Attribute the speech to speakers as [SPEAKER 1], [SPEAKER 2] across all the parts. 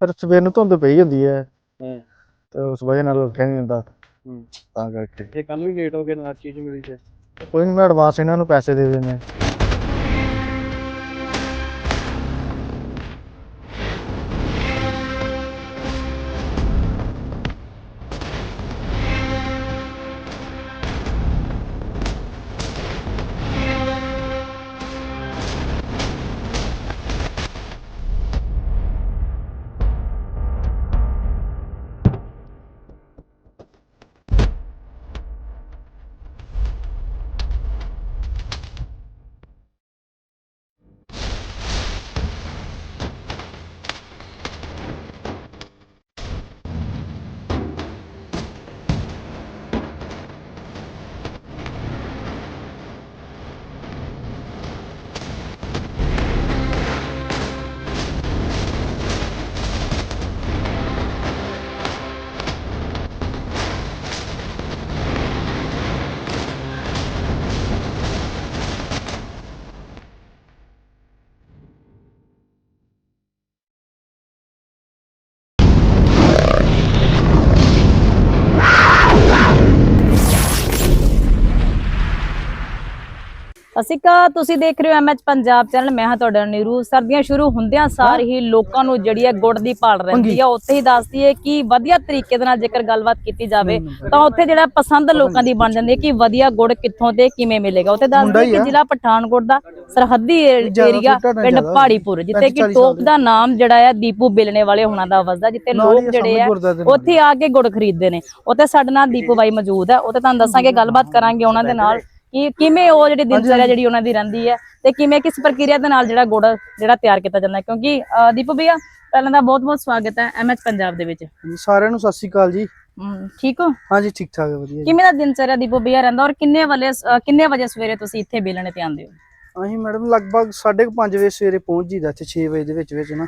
[SPEAKER 1] ਫਿਰ ਸਵੇਰ ਨੂੰ ਧੁੰਦ ਪਈ ਹੁੰਦੀ ਹੈ।
[SPEAKER 2] ਹੂੰ।
[SPEAKER 1] ਤੇ ਉਸ ਵਜ੍ਹਾ ਨਾਲ ਉੱਠਿਆ ਨਹੀਂ ਜਾਂਦਾ।
[SPEAKER 2] ਹੂੰ।
[SPEAKER 1] ਤਾਂ ਕਰਕੇ।
[SPEAKER 2] ਜੇ ਕੱਲ ਵੀ ਲੇਟ ਹੋ ਗਏ ਨਾ ਚੀਜ਼ ਮਿਲੀ ਤੇ।
[SPEAKER 1] ਕੋਈ ਨਹੀਂ ਮੈਂ ਐਡਵਾਂਸ ਇਹਨਾਂ ਨੂੰ ਪੈਸੇ ਦੇ ਦਿੰਦੇ।
[SPEAKER 3] ਅਸੀਂ ਕਾ ਤੁਸੀਂ ਦੇਖ ਰਹੇ ਹੋ ਐਮਐਚ ਪੰਜਾਬ ਚੈਨਲ ਮੈਂ ਹਾਂ ਤੁਹਾਡਾ ਨੀਰੂ। ਸਰਦੀਆਂ ਸ਼ੁਰੂ ਹੁੰਦਿਆਂ ਸਾਰ ਹੀ ਲੋਕਾਂ ਨੂੰ ਜਿਹੜੀ ਹੈ ਗੁੜ ਦੀ ਭਾਲ ਰਹਿੰਦੀ ਆ। ਉੱਥੇ ਹੀ ਦੱਸਦੀ ਹੈ ਕਿ ਵਧੀਆ ਤਰੀਕੇ ਦੇ ਨਾਲ ਜੇਕਰ ਗੱਲਬਾਤ ਕੀਤੀ ਜਾਵੇ ਤਾਂ ਉੱਥੇ ਜਿਹੜਾ ਪਸੰਦ ਲੋਕਾਂ ਦੀ ਬਣ ਜਾਂਦੀ ਹੈ ਕਿ ਵਧੀਆ ਗੁੜ ਕਿੱਥੋਂ ਤੇ ਕਿਵੇਂ ਮਿਲੇਗਾ। ਉੱਥੇ ਦੱਸਦੀ ਹੈ ਕਿ ਜ਼ਿਲ੍ਹਾ ਪਠਾਨਕੋਟ ਦਾ ਸਰਹੱਦੀ ਏਰੀਆ ਪਿੰਡ ਪਹਾੜੀਪੁਰ ਜਿੱਥੇ ਕਿ ਟੋਪ ਦਾ। ਨਾਮ ਜਿਹੜਾ ਹੈ ਦੀਪੂ ਬਿਲਣੇ ਵਾਲੇ ਹੋਣਾ ਦਾ ਵਸਦਾ ਜਿੱਥੇ ਲੋਕ ਜਿਹੜੇ ਆ ਉੱਥੇ ਆ ਕੇ ਗੁੜ ਖਰੀਦਦੇ ਨੇ। ਉੱਥੇ ਸਾਡੇ ਨਾਲ ਦੀਪੂ ਬਾਈ ਮੌਜੂਦ ਹੈ ਉੱਥੇ ਤੁਹਾਨੂੰ ਦੱਸਾਂਗੇ ਗੱਲਬਾਤ ਕਰਾਂਗੇ ਉਹਨਾਂ ਦੇ ਨਾਲ। ਕਿ ਕਿਵੇਂ ਉਹ ਜਿਹੜੀ ਦਿਨਚਰਿਆ ਜਿਹੜੀ ਉਹਨਾਂ ਦੀ ਰਹਿੰਦੀ ਹੈ ਤੇ ਕਿਵੇਂ ਕਿਸ ਪ੍ਰਕਿਰਿਆ ਦੇ ਨਾਲ ਜਿਹੜਾ ਗੁੜ ਜਿਹੜਾ ਤਿਆਰ ਕੀਤਾ ਜਾਂਦਾ ਕਿਉਂਕਿ ਦੀਪੂ ਭਈਆ ਪਹਿਲਾਂ ਦਾ ਬਹੁਤ ਬਹੁਤ ਸਵਾਗਤ ਹੈ ਐਮਐਚ ਪੰਜਾਬ ਦੇ ਵਿੱਚ।
[SPEAKER 4] ਸਾਰਿਆਂ ਨੂੰ ਸਤਿ ਸ਼੍ਰੀ ਅਕਾਲ ਜੀ।
[SPEAKER 3] ਠੀਕ ਹੋ?
[SPEAKER 4] ਹਾਂਜੀ ਠੀਕ ਠਾਕ ਹੈ ਵਧੀਆ
[SPEAKER 3] ਕਿਵੇਂ ਦਾ ਦਿਨਚਰਿਆ ਦੀਪੂ ਭਈਆ ਰਹਿੰਦਾ ਔਰ ਕਿੰਨੇ ਅਹ, ਕਿੰਨੇ ਵਜੇ ਸਵੇਰੇ ਤੁਸੀਂ ਇੱਥੇ ਬੇਲਣੇ ਤੇ ਆਉਂਦੇ ਹੋ?
[SPEAKER 4] ਅਸੀਂ ਮੈਡਮ ਲਗਭਗ 5:30 ਵਜੇ ਸਵੇਰੇ ਪਹੁੰਚ ਜੀਦਾ ਇੱਥੇ 6 ਵਜੇ ਦੇ ਵਿੱਚ ਵਿੱਚ ਨਾ।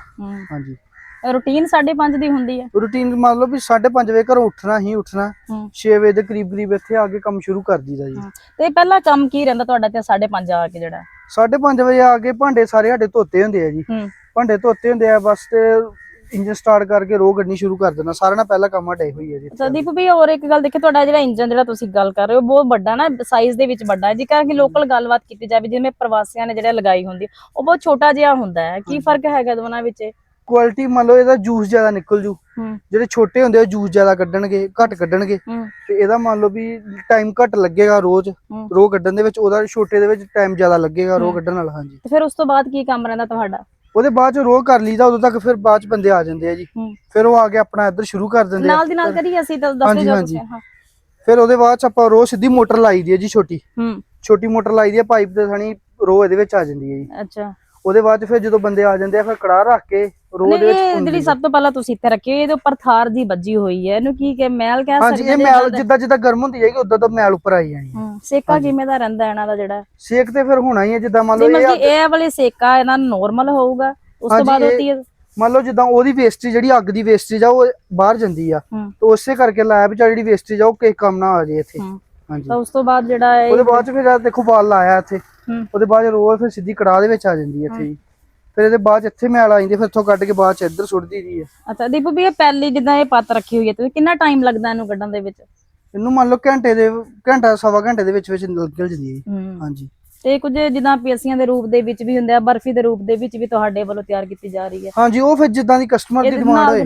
[SPEAKER 4] ਹਾਂਜੀ।
[SPEAKER 3] ਰੂਟੀਨ 5:30 ਦੀ ਹੁੰਦੀ ਹੈ।
[SPEAKER 4] ਰੂਟੀਨ ਮੰਨ ਲਓ ਵੀ 5:30 ਵਜੇ ਘਰੋਂ ਉੱਠਣਾ ਹੀ ਉੱਠਣਾ
[SPEAKER 3] ਹੂੰ।
[SPEAKER 4] 6 ਵਜੇ ਦੇ ਕਰੀਬ ਕਰੀਬ ਇੱਥੇ ਆ ਕੇ ਕੰਮ ਸ਼ੁਰੂ ਕਰ ਦਈਦਾ ਜੀ।
[SPEAKER 3] ਤੇ ਪਹਿਲਾ ਕੰਮ ਕੀ ਰਹਿੰਦਾ ਤੁਹਾਡਾ ਤੇ 5:30 ਆ ਕੇ ਜਿਹੜਾ?
[SPEAKER 4] 5:30 ਵਜੇ ਆ ਕੇ ਭਾਂਡੇ ਸਾਰੇ ਸਾਡੇ ਧੋਤੇ ਹੁੰਦੇ ਆ ਜੀ।
[SPEAKER 3] ਹੂੰ।
[SPEAKER 4] ਭਾਂਡੇ ਧੋਤੇ ਹੁੰਦੇ ਆ ਬਸ ਤੇ ਇੰਜਨ ਸਟਾਰਟ ਕਰਕੇ ਰੋਹ ਗੱਡਣੀ ਸ਼ੁਰੂ ਕਰ ਦੇਣਾ ਸਾਰਿਆਂ ਨਾਲ ਪਹਿਲਾ ਕੰਮ ਹਟੇ ਹੋਈ ਹੈ ਜੀ।
[SPEAKER 3] ਅੱਛਾ ਦੀਪੂ ਭਈਆ ਹੋਰ ਇੱਕ ਗੱਲ ਦੇਖੇ ਤੁਹਾਡਾ ਜਿਹੜਾ ਇੰਜਨ ਜਿਹੜਾ ਤੁਸੀਂ ਗੱਲ ਕਰ ਰਹੇ ਹੋ ਬਹੁਤ ਵੱਡਾ ਨਾ ਸਾਈਜ਼ ਦੇ ਵਿੱਚ ਵੱਡਾ ਹੈ। ਜੇਕਰ ਕਿ ਲੋਕਲ ਗੱਲਬਾਤ ਕੀਤੀ ਜਾਵੇ ਜਿਵੇਂ ਪ੍ਰਵਾਸੀਆਂ ਨੇ ਜਿਹੜਾ ਲਗਾਈ ਹੁੰਦੀ ਹੈ, ਉਹ ਬਹੁਤ ਛੋਟਾ ਜਿਹਾ ਹੁੰਦਾ ਹੈ। ਕੀ ਫ਼ਰਕ ਹੈਗਾ ਦੋਨਾਂ ਵਿੱਚ?
[SPEAKER 4] ਕੁਆਲਿਟੀ ਮੰਨ ਲਓ ਇਹਦਾ ਜੂਸ ਜ਼ਿਆਦਾ ਨਿਕਲ ਜੂ।
[SPEAKER 3] ਹੂੰ।
[SPEAKER 4] ਜਿਹੜੇ ਛੋਟੇ ਹੁੰਦੇ ਆ ਜੂਸ ਜ਼ਿਆਦਾ ਕੱਢਣਗੇ ਘੱਟ ਕੱਢਣਗੇ।
[SPEAKER 3] ਹੂੰ।
[SPEAKER 4] ਤੇ ਇਹਦਾ ਮੰਨ ਲਓ ਵੀ ਟਾਈਮ ਘੱਟ ਲੱਗੇਗਾ ਰੋਜ਼।
[SPEAKER 3] ਹੂੰ।
[SPEAKER 4] ਰੋਹ ਕੱਢਣ ਦੇ ਵਿੱਚ ਉਹਦਾ ਛੋਟੇ ਦੇ ਵਿੱਚ ਟਾਈਮ ਜ਼ਿਆਦਾ ਲੱਗੇਗਾ ਰੋਹ ਕੱਢਣ ਨਾਲ ਹਾਂਜੀ।
[SPEAKER 3] ਤੇ ਫਿਰ ਉਸ ਤੋਂ ਬਾਅਦ ਕੀ ਕੰਮ ਰਹਿੰਦਾ ਤੁਹਾਡਾ?
[SPEAKER 4] ਉਹਦੇ ਬਾਅਦ ਚ ਰੋਹ ਕਰ ਲਈਦਾ ਉਦੋਂ ਤੱਕ ਫਿਰ ਬਾਅਦ ਚ ਬੰਦੇ ਆ ਜਾਂਦੇ ਆ ਜੀ।
[SPEAKER 3] ਹੂੰ।
[SPEAKER 4] ਫਿਰ ਉਹ ਆ ਕੇ ਆਪਣਾ ਇੱਧਰ ਸ਼ੁਰੂ ਕਰ ਦਿੰਦੇ ਆ।
[SPEAKER 3] ਨਾਲ ਦੀ ਨਾਲ ਕਰੀਏ ਅਸੀਂ ਤਾਂ ਦੱਸੋ
[SPEAKER 4] ਹਾਂਜੀ,
[SPEAKER 3] ਜੋ
[SPEAKER 4] ਹਾਂਜੀ।
[SPEAKER 3] ਹਾਂ।
[SPEAKER 4] ਫਿਰ ਉਹਦੇ ਬਾਅਦ ਚ ਆਪਾਂ ਰੋਹ ਸਿੱਧੀ ਮੋਟਰ ਲਾਈ ਦੀ ਹੈ ਜੀ ਛੋਟੀ।
[SPEAKER 3] ਹੂੰ।
[SPEAKER 4] ਛੋਟੀ ਮੋਟਰ ਲਾਈ ਦੀ ਹੈ ਪਾਈਪ ਦੇ ਥਾਣੀ ਰੋਹ ਇਹਦੇ ਵਿੱਚ ਆ ਜਾਂਦੀ ਹੈ ਜੀ।
[SPEAKER 3] ਅੱਛਾ।
[SPEAKER 4] ਉਹਦੇ ਬਾਅਦ ਫਿਰ ਜਦੋਂ ਬੰਦੇ ਆ ਜਾਂਦੇ ਆ ਫਿਰ ਕੜਾਹ ਰੱਖ ਕੇ ਵਿੱਚ
[SPEAKER 3] ਇਹ ਜਿਹੜੀ। ਸਭ ਤੋਂ ਪਹਿਲਾਂ ਤੁਸੀਂ ਇੱਥੇ ਰੱਖੀ ਹੋਈ ਇਹਦੇ ਉੱਪਰ ਥਾਰ ਦੀ ਵੱਜੀ ਹੋਈ ਹੈ। ਇਹਨੂੰ ਕੀ ਕਿ ਮੈਲ ਕਹਿ ਸਕਦੇ
[SPEAKER 4] ਇਹ
[SPEAKER 3] ਨੇ
[SPEAKER 4] ਮੈਲ ਜਿੱਦਾਂ ਜਿੱਦਾਂ ਗਰਮ ਹੁੰਦੀ ਜਾਏਗੀ ਉਦਾਂ ਤਾਂ ਮੈਲ ਉੱਪਰ ਆਈ ਜਾਣੀ ਹੈ।
[SPEAKER 3] ਹੂੰ ਸੇਕਾ ਕਿਵੇਂ ਦਾ ਰਹਿੰਦਾ ਇਹਨਾਂ ਦਾ ਜਿਹੜਾ?
[SPEAKER 4] ਸੇਕ ਤੇ ਫਿਰ ਹੋਣਾ ਹੀ ਹੈ ਜਿੱਦਾਂ ਮੰਨ
[SPEAKER 3] ਜੀ
[SPEAKER 4] ਲਓ ਇਹ
[SPEAKER 3] ਇਹ ਵਾਲੇ ਸੇਕਾ ਇਹਨਾਂ ਨਾਰਮਲ ਹੋਊਗਾ। ਉਸ ਤੋਂ ਬਾਅਦ
[SPEAKER 4] ਇਹ-
[SPEAKER 3] ਹੋਤੀ ਹੈ
[SPEAKER 4] ਮੰਨ ਲਓ ਜਿੱਦਾਂ ਉਹਦੀ ਵੇਸਟੇਜ ਜਿਹੜੀ ਅੱਗ ਦੀ ਵੇਸਟੇਜ ਆ ਉਹ ਬਾਹਰ ਜਾਂਦੀ ਆ।
[SPEAKER 3] ਹੂੰ।
[SPEAKER 4] ਤੇ ਉਸੇ ਕਰਕੇ ਲੈਬ ਚ ਜਿਹੜੀ ਵੇਸਟੇਜ ਆ ਉਹ ਕਿਸੇ ਕੰਮ ਨਾ ਆ ਜੇ ਇੱਥੇ।
[SPEAKER 3] ਹੂੰ।
[SPEAKER 4] ਹਾਂਜੀ।
[SPEAKER 3] ਤਾਂ ਉਸ ਤੋਂ ਬਾਅਦ ਜਿਹੜਾ ਹੈ
[SPEAKER 4] ਉਹਦੇ ਬਾਅਦ ਫਿਰ ਦੇਖੋ ਬਾਲ ਲਾਇਆ ਇੱਥੇ।
[SPEAKER 3] ਹੂੰ।
[SPEAKER 4] ਉਹਦੇ ਬਾਅਦ ਰੋਹ ਫਿਰ ਸਿੱਧੀ ਕੜਾਹ ਦੇ ਵਿੱਚ ਆ ਜਾਂਦੀ ਹੈ ਇੱਥੇ ਜੀ। ਫਿਰ ਇਹਦੇ ਬਾਅਦ ਇੱਥੇ ਮੈਲ ਆ ਜਾਂਦੀ ਫਿਰ ਇੱਥੋਂ ਕੱਢ ਕੇ ਬਾਅਦ ਚ ਇੱਧਰ ਸੁੱਟ ਦਈਦੀ ਹੈ
[SPEAKER 3] ਅੱਛਾ ਦੀਪੂ ਵੀ ਇਹ ਪਹਿਲੀ ਜਿੱਦਾਂ ਇਹ ਪੱਤ ਰੱਖੀ ਹੋਈ ਹੈ ਤੇ ਕਿੰਨਾ ਟਾਈਮ ਲੱਗਦਾ ਇਹਨੂੰ ਕੱਢਣ ਦੇ ਵਿੱਚ?
[SPEAKER 4] ਇਹਨੂੰ ਮੰਨ ਲਓ ਘੰਟੇ ਦੇ ਘੰਟਾ ਸਵਾ ਘੰਟੇ ਦੇ ਵਿੱਚ ਵਿੱਚ ਨਿਕਲ ਜਾਂਦੀ ਹੈ ਹਾਂਜੀ।
[SPEAKER 3] ਤੇ ਕੁਝ ਜਿੱਦਾਂ ਪੀਸੀਆਂ ਦੇ ਰੂਪ ਦੇ ਵਿੱਚ ਵੀ ਹੁੰਦੇ ਆ ਬਰਫੀ ਦੇ ਰੂਪ ਦੇ ਵਿੱਚ ਵੀ ਤੁਹਾਡੇ ਵੱਲੋਂ ਤਿਆਰ ਕੀਤੀ ਜਾ ਰਹੀ ਹੈ?
[SPEAKER 4] ਹਾਂਜੀ ਉਹ ਫਿਰ ਜਿੱਦਾਂ ਦੀ ਕਸਟਮਰ ਦੀ ਡਿਮਾਂਡ ਹੋਏ।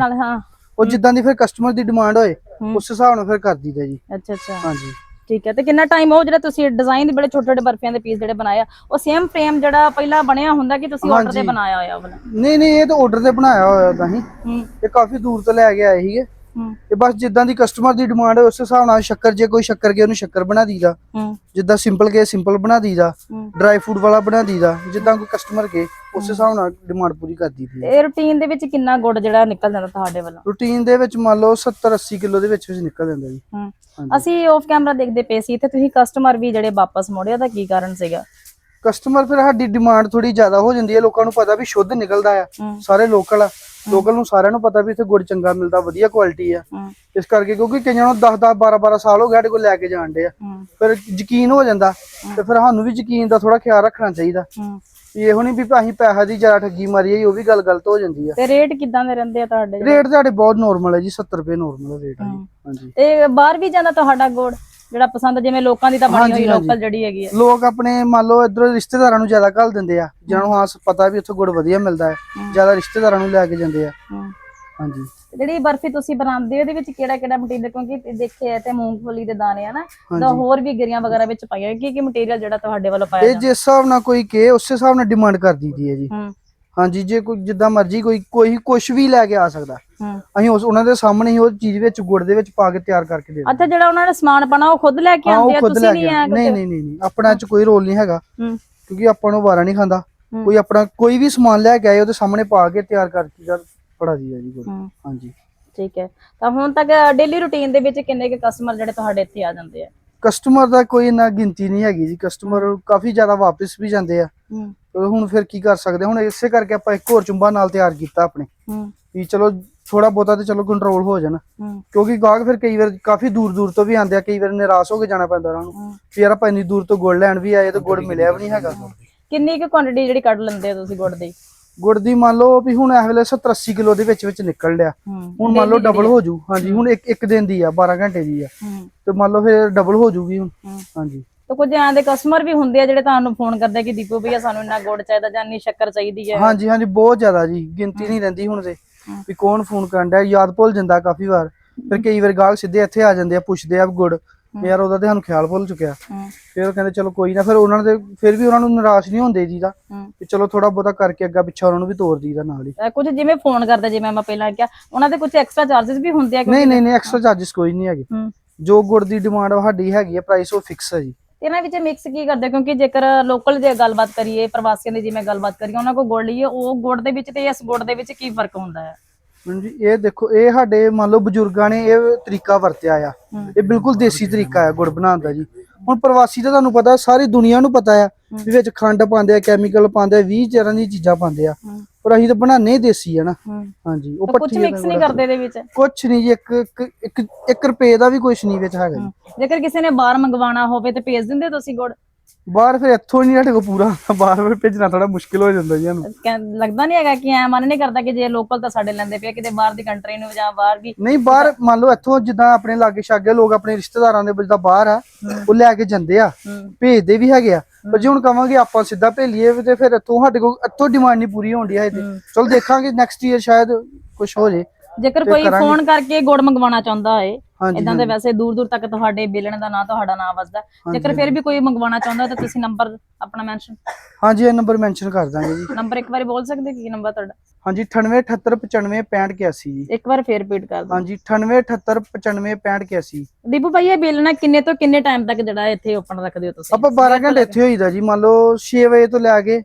[SPEAKER 4] ਉਹ ਜਿੱਦਾਂ ਦੀ ਫਿਰ ਕਸਟਮਰ ਦੀ ਡਿਮਾਂਡ ਹੋਏ। ਉਸ ਹਿਸਾਬ ਨਾਲ ਫਿਰ ਕਰ ਦਈਦਾ ਜੀ।
[SPEAKER 3] ਅੱਛਾ ਅੱਛਾ।
[SPEAKER 4] ਹਾਂਜੀ।
[SPEAKER 3] ਠੀਕ ਹੈ ਤੇ ਕਿੰਨਾ ਟਾਈਮ ਉਹ ਜਿਹੜਾ ਤੁਸੀਂ ਡਿਜ਼ਾਈਨ ਦੇ ਬੜੇ ਛੋਟੇ ਛੋਟੇ ਬਰਫੀਆਂ ਦੇ ਪੀਸ ਜਿਹੜੇ ਬਣਾਏ ਆ ਉਹ ਸੇਮ ਫਰੇਮ ਜਿਹੜਾ ਪਹਿਲਾਂ ਬਣਿਆ ਹੁੰਦਾ ਕਿ ਤੁਸੀਂ ਆਰਡਰ ਤੇ
[SPEAKER 4] ਹਾਂਜੀ।
[SPEAKER 3] ਬਣਾਇਆ ਹੋਇਆ ਵਾਲਾ?
[SPEAKER 4] ਨਹੀਂ ਨਹੀਂ ਇਹ ਤਾਂ ਆਰਡਰ ਤੇ ਬਣਾਇਆ ਹੋਇਆ ਤਾਂ ਹੀ।
[SPEAKER 3] ਹੂੰ।
[SPEAKER 4] ਇਹ ਕਾਫੀ ਦੂਰ ਤੋਂ ਲੈ ਕੇ ਆਏ ਸੀਗੇ।
[SPEAKER 3] ਹੂੰ।
[SPEAKER 4] ਇਹ ਬਸ ਜਿੱਦਾਂ ਦੀ ਕਸਟਮਰ ਦੀ ਡਿਮਾਂਡ ਹੋਏ ਉਸ ਹਿਸਾਬ ਨਾਲ ਸ਼ੱਕਰ ਜੇ ਕੋਈ ਸ਼ੱਕਰ ਕੇ ਉਹਨੂੰ ਸ਼ੱਕਰ ਬਣਾ ਦਈਦਾ।
[SPEAKER 3] ਹੂੰ।
[SPEAKER 4] ਜਿੱਦਾਂ ਸਿੰਪਲ ਕੇ ਸਿੰਪਲ ਬਣਾ ਦਈਦਾ।
[SPEAKER 3] ਹੂੰ।
[SPEAKER 4] ਡਰਾਈ ਫੂਡ ਵਾਲਾ ਬਣਾ ਦਈਦਾ ਜਿੱਦਾਂ ਕੋਈ ਕਸਟਮਰ ਕੇ ਉਸ ਹਿਸਾਬ ਨਾਲ ਡਿਮਾਂਡ ਪੂਰੀ ਕਰ ਦਈਦੀ ਹੈ।
[SPEAKER 3] ਇਹ ਰੂਟੀਨ ਦੇ ਵਿੱਚ ਕਿੰਨਾ ਗੁੜ ਜਿਹੜਾ ਨਿਕਲ ਜਾਂਦਾ ਤੁਹਾਡੇ ਵੱਲੋਂ?
[SPEAKER 4] ਰੂਟੀਨ ਦੇ ਵਿੱਚ ਮੰਨ ਲਓ 70 80 ਕਿਲੋ ਦੇ ਵਿੱਚ ਵਿੱਚ ਨਿਕਲ ਜਾਂਦਾ ਜੀ।
[SPEAKER 3] ਹੂੰ।
[SPEAKER 4] ਹਾਂਜੀ।
[SPEAKER 3] ਅਸੀਂ ਆਫ ਕੈਮਰਾ ਦੇਖਦੇ ਪਏ ਸੀ ਤੇ ਤੁਸੀਂ ਕਸਟਮਰ ਵੀ ਜਿਹੜੇ ਵਾਪਸ ਮੋੜੇ ਉਹਦਾ ਕੀ ਕਾਰਨ ਸੀਗਾ?
[SPEAKER 4] ਕਸਟਮਰ ਫਿਰ ਸਾਡੀ ਡਿਮਾਂਡ ਥੋੜੀ ਜ਼ਿਆਦਾ ਹੋ ਜਾਂਦੀ ਹੈ ਲੋਕਾਂ ਨੂੰ ਪਤਾ ਵੀ ਸ਼ੁੱਧ ਨਿਕਲਦਾ ਆ। ਸਾਰੇ ਲੋਕਲ ਆ। ਲੋਕਲ ਨੂੰ ਸਾਰਿਆਂ ਨੂੰ ਪਤਾ ਵੀ ਇੱਥੇ ਗੁੜ ਚੰਗਾ ਮਿਲਦਾ ਵਧੀਆ ਕੁਆਲਿਟੀ ਆ। ਇਸ ਕਰਕੇ ਕਿਉਂਕਿ ਕਈਆਂ ਨੂੰ 10 10 12 12 ਸਾਲ ਹੋ ਗਏ ਸਾਡੇ ਕੋਲ ਲੈ ਕੇ ਜਾਣ ਦੇ ਆ। ਫਿਰ ਯਕੀਨ ਹੋ ਜਾਂਦਾ ਤੇ ਫਿਰ ਸਾਨੂੰ ਵੀ ਯਕੀਨ ਦਾ ਥੋੜਾ ਖਿਆਲ ਰੱਖਣਾ ਚਾਹੀਦਾ। ਇਹੋ ਨਹੀਂ ਵੀ ਅਸੀਂ ਪੈਸਾ ਦੀ ਜ਼ਿਆਦਾ ਠੱਗੀ ਮਾਰੀ ਹੈ ਉਹ ਵੀ ਗੱਲ ਗਲਤ ਹੋ ਜਾਂਦੀ ਆ
[SPEAKER 3] ਤੇ ਰੇਟ ਕਿਦਾਂ ਦੇ ਰਹਿੰਦੇ ਆ ਤੁਹਾਡੇ
[SPEAKER 4] ਰੇਟ ਤੁਹਾਡੇ ਬਹੁਤ ਨਾਰਮਲ ਹੈ ਜੀ 70 ਰੁਪਏ ਨਾਰਮਲ ਰੇਟ ਹੈ। ਹਾਂਜੀ
[SPEAKER 3] ਤੇ ਬਾਹਰ ਵੀ ਜਾਂਦਾ ਤੁਹਾਡਾ ਗੁੜ ਜਿਹੜਾ ਪਸੰਦ ਜਿਵੇਂ ਲੋਕਾਂ ਦੀ ਤਾਂ ਬਣੀ ਹੋਈ। ਲੋਕਲ ਜਿਹੜੀ ਹੈਗੀ ਹੈ
[SPEAKER 4] ਲੋਕ ਆਪਣੇ ਮੰਨ ਲਓ ਇਧਰ ਰਿਸ਼ਤੇਦਾਰਾਂ ਨੂੰ ਜ਼ਿਆਦਾ ਘੱਲ ਦਿੰਦੇ ਆ ਜਿਹਨਾਂ ਨੂੰ ਹਾਂ ਪਤਾ ਵੀ ਉੱਥੇ ਗੁੜ ਵਧੀਆ ਮਿਲਦਾ ਹੈ। ਜ਼ਿਆਦਾ ਰਿਸ਼ਤੇਦਾਰਾਂ ਨੂੰ ਲੈ ਕੇ ਜਾਂਦੇ ਆ। ਹਾਂਜੀ
[SPEAKER 3] ਜਿਹੜੀ ਬਰਫੀ ਤੁਸੀਂ ਬਣਾਉਂਦੇ ਹੋ ਇਹਦੇ ਵਿੱਚ ਕਿਹੜਾ ਕਿਹੜਾ ਮਟੀਰੀਅਲ ਕਿਉਂਕਿ ਦੇਖਿਆ ਤੇ ਮੂੰਗਫਲੀ ਦੇ ਦਾਣੇ ਆ ਨਾ ਤਾਂ ਹੋਰ ਵੀ ਗਿਰੀਆਂ ਵਗੈਰਾ ਵਿੱਚ ਪਾਈਆਂ ਕੀ ਕੀ ਮਟੀਰੀਅਲ ਜਿਹੜਾ ਤੁਹਾਡੇ ਵੱਲੋਂ ਪਾਇਆ
[SPEAKER 4] ਇਹ ਜਿਸ ਹਿਸਾਬ ਨਾਲ ਕੋਈ ਕਹੇ ਉਸੇ ਹਿਸਾਬ ਨਾਲ ਡਿਮਾਂਡ ਕਰ ਦਈਦੀ ਹੈ ਜੀ। ਹਾਂਜੀ ਜੇ ਕੋਈ ਜਿੱਦਾਂ ਮਰਜ਼ੀ ਕੋਈ ਕੋਈ ਕੁਝ ਵੀ ਲੈ ਕੇ ਆ ਸਕਦਾ। ਅਸੀਂ ਉਸ ਉਹਨਾਂ ਦੇ ਸਾਹਮਣੇ ਹੀ ਉਹ ਚੀਜ਼ ਵਿੱਚ ਗੁੜ ਦੇ ਵਿੱਚ ਪਾ ਕੇ ਤਿਆਰ ਕਰਕੇ ਦੇ ਦਿੰਦੇ।
[SPEAKER 3] ਅੱਛਾ ਜਿਹੜਾ ਉਹਨਾਂ ਨੇ ਸਮਾਨ ਪਾਣਾ ਉਹ ਖੁਦ ਲੈ ਕੇ ਆਉਂਦੇ ਆ? ਤੁਸੀਂ ਨਹੀਂ
[SPEAKER 4] ਕੇ
[SPEAKER 3] ਆ
[SPEAKER 4] ਨਹੀਂ ਨਹੀਂ ਨਹੀਂ ਆਪਣਾ ਚ ਕੋਈ ਰੋਲ ਨਹੀਂ ਹੈਗਾ। ਕਿਉਂਕਿ ਆਪਾਂ ਨੂੰ ਵਾਰਾ ਨਹੀਂ ਖਾਂਦਾ। ਕੋਈ ਆਪਣਾ ਕੋਈ ਵੀ ਸਮਾਨ ਲੈ ਕੇ ਆਏ ਉਹਦੇ ਸਾਹਮਣੇ ਪਾ ਕੇ ਤਿਆਰ ਕਰਕੇ ਦੀ ਜੀ
[SPEAKER 3] ਹੂੰ
[SPEAKER 4] ਹਾਂਜੀ।
[SPEAKER 3] ਠੀਕ ਹੈ। ਤਾਂ ਹੁਣ ਤੱਕ ਡੇਲੀ ਰੁਟੀਨ ਦੇ ਵਿੱਚ ਕਿੰਨੇ ਕੁ ਕਸਟਮਰ ਜਿਹੜੇ ਤੁਹਾਡੇ ਇੱਥੇ ਆ ਜਾਂਦੇ ਆ?
[SPEAKER 4] ਕਸਟਮਰ ਦਾ ਕੋਈ ਨਾ ਗਿਣਤੀ ਨਹੀਂ ਹੈਗੀ ਜੀ। ਕਸਟਮਰ ਕਾਫੀ ਜ਼ਿਆਦਾ ਵਾਪਸ ਵੀ ਜਾਂਦੇ ਆ।
[SPEAKER 3] ਹੂੰ।
[SPEAKER 4] ਹੁਣ ਫਿਰ ਕੀ ਕਰ ਸਕਦੇ? ਹੁਣ ਇਸੇ ਕਰਕੇ ਆਪਾਂ ਇੱਕ ਹੋਰ ਚੁੰਬਾ ਨਾਲ ਤਿਆਰ ਕੀਤਾ ਆਪਣੇ।
[SPEAKER 3] ਹੂੰ।
[SPEAKER 4] ਵੀ ਚਲੋ ਥੋੜਾ ਬਹੁਤਾ ਤੇ ਚਲੋ ਕੰਟਰੋਲ ਹੋ ਜਾਣ।
[SPEAKER 3] ਹੂੰ।
[SPEAKER 4] ਕਿਉਂਕਿ ਗਾਹਕ ਫਿਰ ਕਈ ਵਾਰ ਕਾਫੀ ਦੂਰ ਦੂਰ ਤੋਂ ਵੀ ਆਉਂਦੇ ਆ ਕਈ ਵਾਰ ਨਿਰਾਸ਼ ਹੋ ਕੇ ਜਾਣਾ ਪੈਂਦਾ ਉਹਨਾਂ ਨੂੰ। ਵੀ ਯਾਰ ਆਪਾਂ ਇੰਨੀ ਦੂਰ ਤੋਂ ਗੁੜ ਲੈਣ ਵੀ ਆਏ ਤੇ ਗੁੜ ਮਿਲਿਆ ਵੀ ਨਹੀਂ ਹੈਗਾ।
[SPEAKER 3] ਕਿੰਨੀ ਕੁ ਕੁਆਂਟੀਟੀ ਜਿਹੜੀ ਕੱਢ ਲੈਂਦੇ ਹੋ ਤੁਸੀਂ ਗੁੜ ਦੀ?
[SPEAKER 4] ਗੁੜ ਦੀ ਮੰਨ ਲਓ ਵੀ ਹੁਣ ਇਸ ਵੇਲੇ 70 80 ਕਿਲੋ ਦੇ ਵਿੱਚ ਵਿੱਚ ਨਿਕਲ ਲਿਆ। ਹੁਣ ਮੰਨ ਲਓ ਡਬਲ ਹੋ ਜੂ। ਹਾਂਜੀ ਹੁਣ ਇੱਕ ਇੱਕ ਦਿਨ ਦੀ ਆ 12 ਘੰਟੇ ਦੀ ਆ। ਤੇ ਮੰਨ ਲਓ ਫਿਰ ਡਬਲ ਹੋ ਜੂਗੀ ਹੁਣ। ਹਾਂਜੀ।
[SPEAKER 3] ਤਾਂ ਕੁਝ ਆਂ ਦੇ ਕਸਟਮਰ ਵੀ ਹੁੰਦੇ ਆ ਜਿਹੜੇ ਤੁਹਾਨੂੰ ਫੋਨ ਕਰਦੇ ਆ ਕਿ ਦੀਪੂ ਭਈਆ ਸਾਨੂੰ ਇੰਨਾ ਗੁੜ ਚਾਹੀਦਾ ਜਾਂ ਇੰਨੀ ਸ਼ੱਕਰ ਚਾਹੀਦੀ ਹੈ
[SPEAKER 4] ਹਾਂਜੀ ਹਾਂਜੀ ਬਹੁਤ ਜ਼ਿਆਦਾ ਜੀ। ਗਿਣਤੀ ਨਹੀਂ ਰਹਿੰਦੀ ਹੁਣ ਤੇ। ਵੀ ਕੌਣ ਫੋਨ ਕਰਨ ਡਿਆ। ਯਾਦ ਭੁੱਲ ਜਾਂਦਾ ਕਾਫੀ ਵਾਰ। ਫਿਰ ਕਈ ਵਾਰ ਗਾਹਕ ਸਿੱਧੇ ਇੱਥੇ ਆ ਜਾਂਦੇ ਆ ਪੁੱਛਦੇ ਆ ਗੁੜ ਵੀ ਯਾਰ ਉਹਦਾ ਤੇ ਸਾਨੂੰ ਖਿਆਲ ਭੁੱਲ ਚੁੱਕਿਆ। ਫਿਰ ਕਹਿੰਦੇ ਚਲੋ ਕੋਈ ਨਾ। ਫਿਰ ਉਹਨਾਂ ਦੇ ਫਿਰ ਵੀ ਉਹਨਾਂ ਨੂੰ ਨਿਰਾਸ਼ ਨਹੀਂ ਹੁੰਦੇ ਜੀ ਦਾ ਵੀ ਚਲੋ ਥੋੜਾ ਬਹੁਤਾ ਕਰਕੇ ਅੱਗਾ ਪਿੱਛਾ ਉਹਨਾਂ ਨੂੰ ਵੀ ਤੋਰ ਦੀਦਾ ਨਾਲ ਹੀ।
[SPEAKER 3] ਕੁਝ ਜਿਵੇਂ ਫੋਨ ਕਰਦਾ ਜਿਵੇਂ ਮੈਂ ਪਹਿਲਾਂ ਕਿਹਾ ਉਹਨਾਂ ਦੇ ਕੁਝ ਐਕਸਟਰਾ ਚਾਰजेस ਵੀ ਹੁੰਦੇ ਆ
[SPEAKER 4] ਨਹੀਂ ਨਹੀਂ ਨਹੀਂ ਐਕਸਟਰਾ ਚਾਰजेस ਕੋਈ ਨਹੀਂ ਹੈਗੇ। ਜੋ ਗੁੜ ਦੀ ਡਿਮਾਂਡ ਸਾਡੀ ਹੈਗੀ ਹੈ ਪ੍ਰਾਈਸ ਉਹ ਫਿਕਸ ਹੈ ਜੀ।
[SPEAKER 3] ਇਹਨਾਂ ਵਿੱਚ ਮਿਕਸ ਕੀ ਕਰਦੇ? ਕਿਉਂਕਿ ਜੇਕਰ ਲੋਕਲ ਜੇ ਗੱਲਬਾਤ ਕਰੀਏ ਪ੍ਰਵਾਸੀਆਂ ਦੀ ਜਿਵੇਂ ਗੱਲਬਾਤ ਕਰੀਏ ਉਹਨਾਂ ਕੋਲ ਗੁੜ ਲਈਏ ਉਹ ਗੁੜ ਦੇ ਵਿੱਚ ਤੇ ਇਸ ਗੁੜ ਦੇ ਵਿੱਚ ਕੀ ਫ਼ਰਕ ਹੁੰਦਾ ਹੈ
[SPEAKER 4] ਮੈਡਮ ਜੀ ਇਹ ਦੇਖੋ ਇਹ ਸਾਡੇ ਮੰਨ ਲਓ ਬਜ਼ੁਰਗਾਂ ਨੇ ਇਹ ਤਰੀਕਾ ਵਰਤਿਆ ਆ। ਇਹ ਬਿਲਕੁਲ ਦੇਸੀ ਤਰੀਕਾ ਹੈ ਗੁੜ ਬਣਾਉਣ ਦਾ ਜੀ। ਹੁਣ ਪ੍ਰਵਾਸੀ ਤਾਂ ਤੁਹਾਨੂੰ ਪਤਾ ਸਾਰੀ ਦੁਨੀਆ ਨੂੰ ਪਤਾ ਆ ਵੀ ਵਿੱਚ ਖੰਡ ਪਾਉਂਦੇ ਆ ਕੈਮੀਕਲ ਪਾਉਂਦੇ ਆ 20 ਤਰ੍ਹਾਂ ਦੀ ਚੀਜ਼ਾਂ ਪਾਉਂਦੇ ਆ। ਪਰ ਅਸੀਂ ਤਾਂ ਬਣਾਉਂਦੇ ਹੀ ਦੇਸੀ ਆ ਨਾ। ਹਾਂਜੀ ਉਹ
[SPEAKER 3] ਕੁਝ ਮਿਕਸ ਨਹੀਂ ਕਰਦੇ ਇਹਦੇ ਵਿੱਚ?
[SPEAKER 4] ਕੁਛ ਨਹੀਂ ਜੀ ਇੱਕ ਇੱਕ- ਇੱਕ 1 ਰੁਪਏ ਦਾ ਵੀ ਕੁਛ ਨਹੀਂ ਵਿੱਚ ਹੈਗਾ ਜੀ।
[SPEAKER 3] ਜੇਕਰ ਕਿਸੇ ਨੇ ਬਾਹਰ ਮੰਗਵਾਉਣਾ ਹੋਵੇ ਤੇ ਭੇਜ ਦਿੰਦੇ ਤੁਸੀਂ ਗੁੜ?
[SPEAKER 4] ਬਾਹਰ ਫਿਰ ਇੱਥੋਂ ਨਹੀਂ ਸਾਡੇ ਕੋਲ ਪੂਰਾ। ਬਾਹਰ ਫਿਰ ਭੇਜਣਾ ਥੋੜਾ ਮੁਸ਼ਕਿਲ ਹੋ ਜਾਂਦਾ ਜੀ ਸਾਨੂੰ।
[SPEAKER 3] ਕਹਿ- ਲੱਗਦਾ ਨਹੀਂ ਹੈਗਾ ਕਿ ਐ ਮਨ ਨਹੀਂ ਕਰਦਾ ਕਿ ਜੇ ਲੋਕਲ ਤਾਂ ਸਾਡੇ ਲੈਂਦੇ ਪਏ ਕਿਤੇ ਬਾਹਰ ਦੀ ਕੰਟਰੀ ਨੂੰ ਜਾਂ ਬਾਹਰ ਦੀ
[SPEAKER 4] ਨਹੀਂ ਬਾਹਰ ਮੰਨ ਲਓ ਇੱਥੋਂ ਜਿੱਦਾਂ ਆਪਣੇ ਲਾਗੇ ਛਾਗੇ ਲੋਕ ਆਪਣੇ ਰਿਸ਼ਤੇਦਾਰਾਂ ਦੇ ਜਿੱਦਾਂ ਬਾਹਰ ਆ ਉਹ ਲੈ ਕੇ ਜਾਂਦੇ ਆ। ਭੇਜਦੇ ਵੀ ਹੈਗੇ ਆ। ਪਰ ਜੇ ਹੁਣ ਕਵਾਂਗੇ ਆਪਾਂ ਸਿੱਧਾ ਭੇਲੀਏ ਤੇ ਫਿਰ ਇੱਥੋਂ ਸਾਡੇ ਕੋਲ ਇੱਥੋਂ ਡਿਮਾਂਡ ਨਹੀਂ ਪੂਰੀ ਹੋਣ ਦੀ ਹੈ। ਤੇ। ਚਲੋ ਦੇਖਾਂਗੇ ਨੈਕਸਟ ਈਅਰ ਸ਼ਾਇਦ ਕੁਝ ਹੋ ਜੇ।
[SPEAKER 3] ਜੇਕਰ ਕੋਈ
[SPEAKER 4] ਕਰਾਂਗੇ।
[SPEAKER 3] ਫੋਨ ਕਰਕੇ ਗੁੜ ਮੰਗਵਾਉਣਾ ਚਾਹੁੰਦਾ ਹੈ
[SPEAKER 4] ਹਾਂਜੀ
[SPEAKER 3] ਇਦਾਂ ਦੇ ਵੈਸੇ ਦੂਰ ਦੂਰ ਤੱਕ ਤੁਹਾਡੇ ਬਿਲਣ ਦਾ ਨਾਂ ਤੁਹਾਡਾ ਨਾਮ ਵੱਜਦਾ ਜੇਕਰ ਫਿਰ ਵੀ ਕੋਈ ਮੰਗਵਾਉਣਾ ਚਾਹੁੰਦਾ ਤਾਂ ਤੁਸੀਂ ਨੰਬਰ ਆਪਣਾ ਮੈਂਸ਼ਨ
[SPEAKER 4] ਹਾਂਜੀ ਇਹ ਨੰਬਰ ਮੈਂਸ਼ਨ ਕਰ ਦਾਂਗੇ ਜੀ।
[SPEAKER 3] ਨੰਬਰ ਇੱਕ ਵਾਰੀ ਬੋਲ ਸਕਦੇ ਕੀ ਨੰਬਰ ਤੁਹਾਡਾ?
[SPEAKER 4] ਹਾਂਜੀ 9878956581 ਜੀ
[SPEAKER 3] ਇੱਕ ਵਾਰ ਫੇਰ ਰਿਪੀਟ ਕਰ ਦਿਓ।
[SPEAKER 4] ਹਾਂਜੀ 9878956581
[SPEAKER 3] ਦੀਪੂ ਭਾਈ ਇਹ ਬਿੱਲ ਨਾ ਕਿੰਨੇ ਤੋਂ ਕਿੰਨੇ ਟਾਈਮ ਤੱਕ ਜਿਹੜਾ ਇੱਥੇ ਓਪਨ ਰੱਖਦੇ ਹੋ ਤੁਸੀਂ?
[SPEAKER 4] ਆਪਾਂ 12 ਘੰਟੇ ਇੱਥੇ ਹੋਈਦਾ ਜੀ ਮੰਨ ਲਓ 6 ਵਜੇ ਤੋਂ ਲੈ ਕੇ।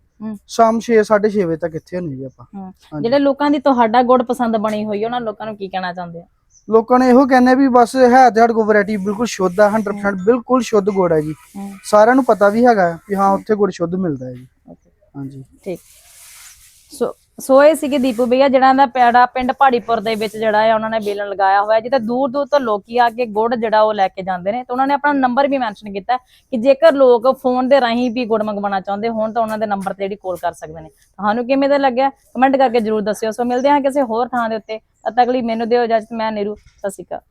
[SPEAKER 4] ਸ਼ਾਮ 6 6:30 ਵਜੇ ਤੱਕ ਇੱਥੇ ਹੁੰਦੇ ਜੀ ਆਪਾਂ।
[SPEAKER 3] ਜਿਹੜੇ ਲੋਕਾਂ ਦੀ ਤੁਹਾਡਾ ਗੁੜ ਪਸੰਦ ਬਣੀ ਹੋਈ ਉਹਨਾਂ ਲੋਕਾਂ ਨੂੰ ਕੀ ਕਹਿਣਾ ਚਾਹੁੰਦੇ ਹੋ
[SPEAKER 4] ਲੋਕਾਂ ਨੇ ਇਹੋ ਕਹਿੰਦੇ ਵੀ ਬਸ ਹੈ ਤੇ ਕੋਲ ਵੈਰਾਈਟੀ ਬਿਲਕੁਲ ਸ਼ੁੱਧ ਆ 100% ਬਿਲਕੁਲ ਸ਼ੁੱਧ ਗੁੜ ਹੈ ਜੀ। ਸਾਰਿਆਂ ਨੂੰ ਪਤਾ ਵੀ ਹੈਗਾ ਵੀ ਹਾਂ ਉੱਥੇ ਗੁੜ ਸ਼ੁੱਧ ਮਿਲਦਾ ਹੈ ਜੀ। ਹਾਂਜੀ।
[SPEAKER 3] ਠੀਕ। ਸੋ ਸੋ ਇਹ ਸੀਗੇ ਦੀਪੂ ਭਈਆ ਜਿਹੜਾ ਦਾ ਪੈੜਾ ਪਿੰਡ ਪਹਾੜੀਪੁਰ ਦੇ ਵਿੱਚ ਜਿਹੜਾ ਹੈ ਉਹਨਾਂ ਨੇ ਬੇਲਣ ਲਗਾਇਆ ਹੋਇਆ ਜਿੱਥੇ ਦੂਰ ਦੂਰ ਤੋਂ ਲੋਕੀ ਆ ਕੇ ਗੁੜ ਜਿਹੜਾ ਉਹ ਲੈ ਕੇ ਜਾਂਦੇ ਨੇ। ਤੇ ਉਹਨਾਂ ਨੇ ਆਪਣਾ ਨੰਬਰ ਵੀ ਮੈਂਸ਼ਨ ਕੀਤਾ ਕਿ ਜੇਕਰ ਲੋਕ ਫੋਨ ਦੇ ਰਾਹੀਂ ਵੀ ਗੁੜ ਮੰਗਵਾਉਣਾ ਚਾਹੁੰਦੇ ਹੋਣ, ਤਾਂ ਉਹਨਾਂ ਦੇ ਨੰਬਰ ਤੇ ਜਿਹੜੀ ਕਾਲ ਕਰ ਸਕਦੇ ਨੇ। ਤੁਹਾਨੂੰ ਕਿਵੇਂ ਦਾ ਲੱਗਿਆ? ਕਮੈਂਟ ਕਰਕੇ ਜਰੂਰ ਦੱਸਿਓ। ਸੋ ਮਿਲਦੇ ਹਾਂ ਕਿਸੇ ਹੋਰ ਥਾਂ ਦੇ ਉੱਤੇ। ਤਦ ਤੱਕ ਲਈ ਮੈਨੂੰ ਦਿਓ ਇਜਾਜ਼ਤ। ਮੈਂ ਨੀਰੂ। ਸਤਿ ਸ਼੍ਰੀ ਅਕਾਲ।